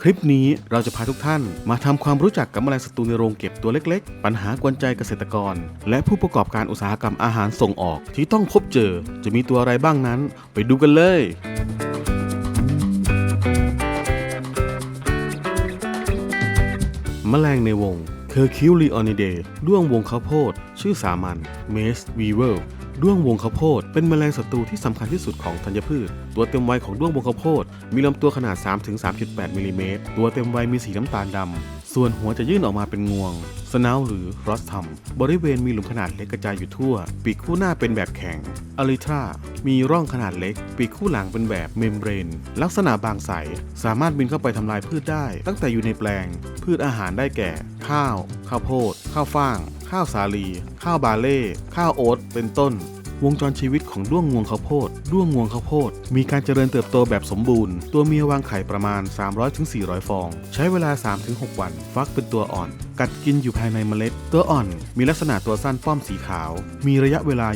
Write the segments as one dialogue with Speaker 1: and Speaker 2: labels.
Speaker 1: คลิปนี้เราจะพาทุกท่านมาทำความรู้จักกับแมลงศัตรูในโรงเก็บตัวเล็กๆ ปัญหากวนใจเกษตรกร และผู้ประกอบการอุตสาหกรรมอาหารส่งออกที่ต้องพบเจอ จะมีตัวอะไรบ้างนั้น ไปดูกันเลย แมลงในวงเคอร์คิวลีออนิเดด้วงวงข้าวโพด ชื่อสามัญเมสวีเวอร์ ด้วงวงข้าวโพดเป็นแมลงศัตรูที่สำคัญที่สุดของธัญพืช ตัวเต็มวัยของด้วงวงข้าวโพดมีลำตัวขนาด 3-3.8มิลลิเมตรตัวเต็มวัยมีสีน้ำตาลดำส่วนหัวจะยื่นออกมาเป็นงวง สนาวหรือรอสทัมบริเวณมีหลุมขนาดเล็กกระจายอยู่ทั่ว ปีกคู่หน้าเป็นแบบแข็งอลิทรามีร่องขนาดเล็ก ปีกคู่หลังเป็นแบบเมมเบรน ลักษณะบางใส สามารถบินเข้าไปทำลายพืชได้ ตั้งแต่อยู่ในแปลง พืชอาหารได้แก่ ข้าว ข้าวโพด ข้าวฟ่าง ข้าวสาลี ข้าวบาเล่ ข้าวโอ๊ตเป็นต้น วงจรชีวิตของด้วงงวงข้าวโพดด้วงงวงข้าวโพดมีการเจริญเติบโตแบบสมบูรณ์ ตัวเมียวางไข่ประมาณ 300-400 ฟอง ใช้เวลา 3-6 วัน ฟักเป็นตัวอ่อนกัดกินอยู่ภายในเมล็ด ตัวอ่อนมีลักษณะตัวสั้นป้อมสีขาว มีระยะเวลา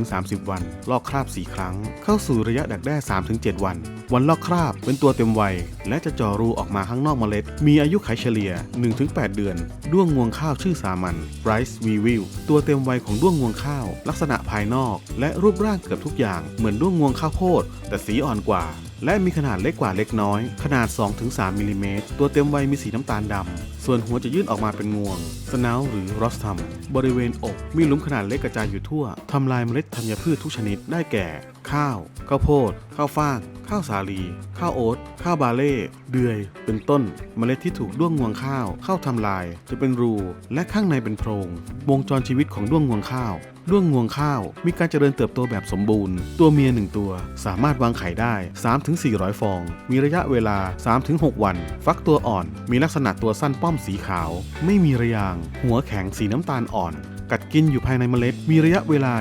Speaker 1: 20-30 วัน ลอกคราบ 4 ครั้ง เข้าสู่ระยะดักแด้ 3-7 วัน วันลอกคราบเป็นตัวเต็มวัย และจะจ่อรูออกมาข้างนอกเมล็ด มีอายุไขเฉลี่ย 1-8 เดือน ด้วงงวงข้าวชื่อสามัญ Rice w e v i l ตัวเต็มวัยของด้วงงวงข้าว ลักษณะภายนอก และรูปร่างเกือบทุกอย่างเหมือนด้วงงวงข้าวโพดแต่สีอ่อนกว่า และมีขนาดเล็กกว่าเล็กน้อย ขนาด 2-3มิลลิเมตรตัวเต็มวัยมีสีน้ำตาลดำ ส่วนหัวจะยื่นออกมาเป็นงวง สนาวหรือรอสทัมบริเวณอก มีหลุมขนาดเล็กกระจายอยู่ทั่ว ทำลายเมล็ดธัญพืชทุกชนิดได้แก่ ข้าว ข้าวโพด ข้าวฟ่าง ข้าวสาลี ข้าวโอ๊ต ข้าวบาเล่ เดือย เป็นต้น เมล็ดที่ถูกด้วงงวงข้าว เข้าทำลาย จะเป็นรู และข้างในเป็นโพรง วงจรชีวิตของด้วงงวงข้าว ด้วงงวงข้าว มีการเจริญเติบโตแบบสมบูรณ์ ตัวเมียหนึ่งตัว สามารถวางไข่ได้ 3-400 ฟอง มีระยะเวลา 3-6 วัน ฟักตัวอ่อน มีลักษณะตัวสั้นป้อมสีขาว ไม่มีระยาง หัวแข็งสีน้ำตาลอ่อน กัดกินอยู่ภายในเมล็ด มีระยะเวลา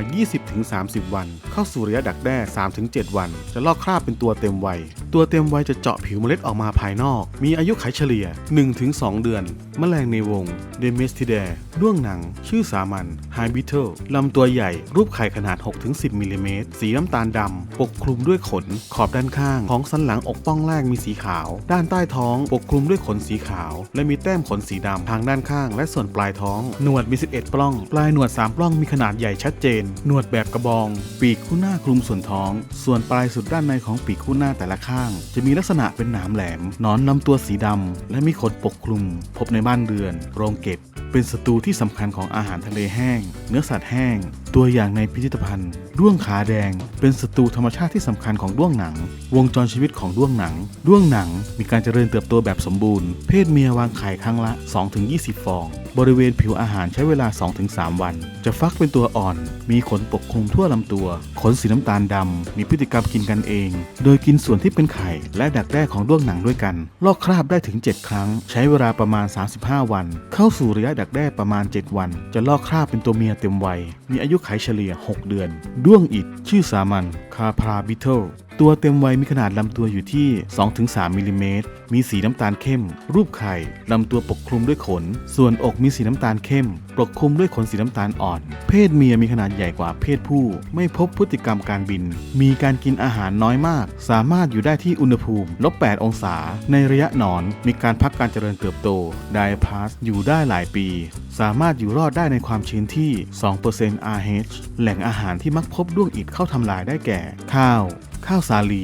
Speaker 1: 20-30 วัน เข้าสู่ระยะดักแด้ 3-7 วัน จะลอกคราบเป็นตัวเต็มวัย ตัวเต็มวัยจะเจาะผิวเมล็ดออกมาภายนอก มีอายุไขเฉลี่ย 1-2 เดือน แมลงในวงเดเมสติเดด้วงหนัง ชื่อสามัญไฮบิเทลลำตัวใหญ่ รูปไข่ขนาด 6-10มิลลิเมตร สีน้ำตาลดำ ปกคลุมด้วยขน ขอบด้านข้าง ของสันหลังอกป้องแรกมีสีขาว ด้านใต้ท้อง ปกคลุมด้วยขนสีขาว และมีแต้มขนสีดำทางด้านข้าง และส่วนปลายท้อง หนวดมี 11 ปล้อง ปลายหนวด 3 ปล้องมีขนาดใหญ่ชัดเจน หนวดแบบกระบอง ปีกคู่หน้าคลุมส่วนท้อง ส่วนปลายสุดด้านในของปีกคู่หน้าแต่ละข้างจะมีลักษณะเป็นหนามแหลมหนอนลำตัวสีดำ และมีขนปกคลุม พบในบ้านเรือน โรงเก็บ เป็นศัตรูที่สำคัญของอาหารทะเลแห้ง เนื้อสัตว์แห้ง ตัวอย่างในพิพิธภัณฑ์ด้วงขาแดง เป็นศัตรูธรรมชาติที่สำคัญของด้วงหนัง วงจรชีวิตของด้วงหนัง ด้วงหนังมีการเจริญเติบโตแบบสมบูรณ์ เพศเมียวางไข่ครั้งละ 2-20 ฟอง บริเวณผิวอาหารใช้เวลา 2-3 วัน จะฟักเป็นตัวอ่อน มีขนปกคลุมทั่วลำตัว ขนสีน้ำตาลดำมีพฤติกรรมกินกันเอง โดยกินส่วนที่เป็นไข่และดักแด้ของด้วงหนังด้วยกัน ลอกคราบได้ถึง 7 ครั้ง ใช้เวลาประมาณ 35 วัน เข้าสู่ระยะดักแด้ประมาณ 7 วัน จะลอกคราบเป็นตัวเมียเต็มวัย มีอายุไขเฉลี่ย 6 เดือน ด้วงอิดชื่อสามัญคาพาบิเทลตัวเต็มวัยมีขนาดลำตัวอยู่ที่ 2-3มิลลิเมตร มีสีน้ำตาลเข้ม รูปไข่ ลำตัวปกคลุมด้วยขน ส่วนอกมีสีน้ำตาลเข้ม ปกคลุมด้วยขนสีน้ำตาลอ่อน เพศเมียมีขนาดใหญ่กว่าเพศผู้ ไม่พบพฤติกรรมการบิน มีการกินอาหารน้อยมาก สามารถอยู่ได้ที่อุณหภูมิลบ8องศา ในระยะนอน มีการพักการเจริญเติบโต ไดพาสอยู่ได้หลายปี สามารถอยู่รอดได้ในความชื้นที่ 2% RH แหล่งอาหารที่มักพบด้วงอิดเข้าทำลายได้แก่ ข้าว ข้าวสาลี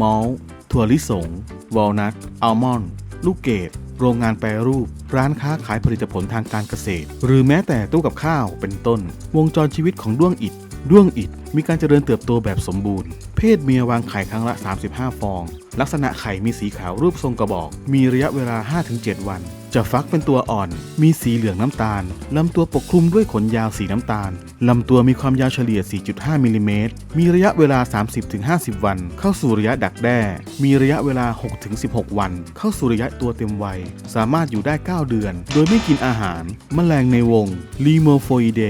Speaker 1: มอลถั่วลิสง วอลนัท อัลมอนด์ ลูกเกด โรงงานแปรรูป ร้านค้าขายผลิตผลทางการเกษตร หรือแม้แต่ตู้กับข้าว เป็นต้น วงจรชีวิตของด้วงอิด ด้วงอิดมีการเจริญเติบโตแบบสมบูรณ์ เพศเมียวางไข่ครั้งละ 35 ฟอง ลักษณะไข่มีสีขาวรูปทรงกระบอก มีระยะเวลา 5-7 วัน จะฟักเป็นตัวอ่อน มีสีเหลืองน้ำตาล ลำตัวปกคลุมด้วยขนยาวสีน้ำตาล ลำตัวมีความยาวเฉลี่ย 4.5มิลลิเมตร มีระยะเวลา 30-50 วัน เข้าสู่ระยะดักแด้ มีระยะเวลา 6-16 วัน เข้าสู่ระยะตัวเต็มวัย สามารถอยู่ได้ 9 เดือน โดยไม่กินอาหาร แมลงในวงลีโมโฟอิเด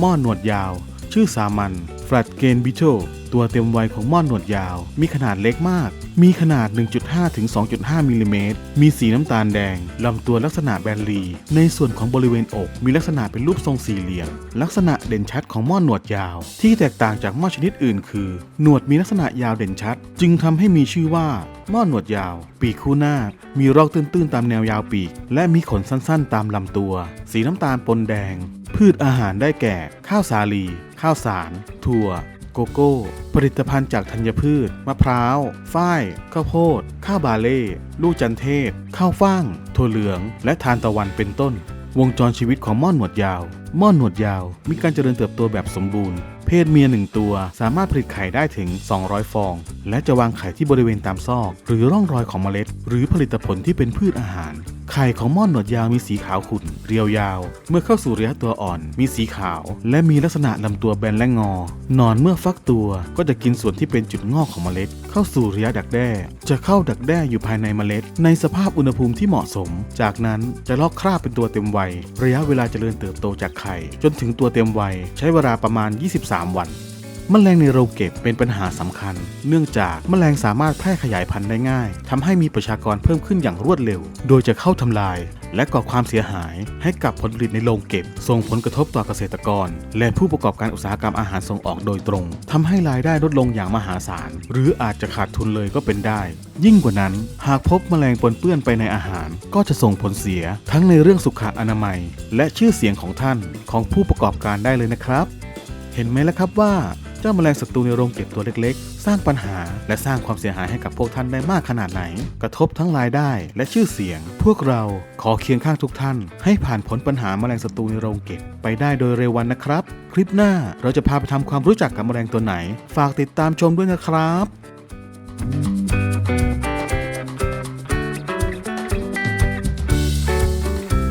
Speaker 1: ม่อนหนวดยาว ชื่อสามัญ Flat Gain Beetle ตัวเต็มวัยของม่อนหนวดยาว มีขนาดเล็กมาก มีขนาด 1.5 ถึง 2.5 มิลลิเมตร มีสีน้ำตาลแดง ลำตัวลักษณะแบนรี ในส่วนของบริเวณอก มีลักษณะเป็นรูปทรงสี่เหลี่ยม ลักษณะเด่นชัดของม่อนหนวดยาว ที่แตกต่างจากม่อนชนิดอื่นคือ หนวดมีลักษณะยาวเด่นชัด จึงทำให้มีชื่อว่าม่อนหนวดยาว ปีกคู่หน้า มีรอกตื้นๆตามแนวยาวปีก และมีขนสั้นๆ ตามลำตัว สีน้ำตาลปนแดง พืชอาหารได้แก่ ข้าวสาลี ข้าวสาร ถั่ว โกโก้ ผลิตภัณฑ์จากธัญพืช มะพร้าว ฝ้าย ข้าวโพด ข้าวบาเล่ ลูกจันเทศ ข้าวฟ่าง ถั่วเหลือง และทานตะวันเป็นต้น วงจรชีวิตของม่อนหนวดยาว ม่อนหนวดยาว มีการเจริญเติบโตแบบสมบูรณ์ เพศเมียหนึ่งตัวสามารถผลิตไข่ได้ถึง 200 ฟอง และจะวางไข่ที่บริเวณตามซอก หรือร่องรอยของเมล็ด หรือผลิตผลที่เป็นพืชอาหาร ไข่ของม่อนหนวดยาวมีสีขาวขุ่นเรียวยาว เมื่อเข้าสู่ระยะตัวอ่อน มีสีขาว และมีลักษณะลำตัวแบนและงอ นอนเมื่อฟักตัวก็จะกินส่วนที่เป็นจุดงอกของเมล็ด เข้าสู่ระยะดักแด้ จะเข้าดักแด้อยู่ภายในเมล็ด ในสภาพอุณหภูมิที่เหมาะสม จากนั้นจะลอกคราบเป็นตัวเต็มวัย ระยะเวลาเจริญเติบโตจากไข่ จนถึงตัวเต็มวัย ใช้เวลาประมาณ 23 วัน แมลงในโรงเก็บเป็นปัญหาสำคัญ เนื่องจากแมลงสามารถแพร่ขยายพันธุ์ได้ง่ายทำให้มีประชากรเพิ่มขึ้นอย่างรวดเร็ว โดยจะเข้าทำลาย และก่อความเสียหายให้กับผลผลิตในโรงเก็บ ส่งผลกระทบต่อเกษตรกร และผู้ประกอบการอุตสาหกรรมอาหารส่งออกโดยตรงทำให้รายได้ลดลงอย่างมหาศาล หรืออาจจะขาดทุนเลยก็เป็นได้ ยิ่งกว่านั้น หากพบแมลงปนเปื้อนไปในอาหาร ก็จะส่งผลเสียทั้งในเรื่องสุขอนามัย และชื่อเสียงของท่านของผู้ประกอบการได้เลยนะครับ เห็นไหมล่ะครับว่า เจ้าแมลงศัตรูในโรงเก็บตัวเล็กๆ สร้างปัญหาและสร้างความเสียหายให้กับพวกท่านได้มากขนาดไหน กระทบทั้งรายได้และชื่อเสียง พวกเราขอเคียงข้างทุกท่าน ให้ผ่านพ้นปัญหาแมลงศัตรูในโรงเก็บ ไปได้โดยเร็ววันนะครับ คลิปหน้าเราจะพาไปทำความรู้จักกับแมลงตัวไหน ฝากติดตามชมด้วยนะครับ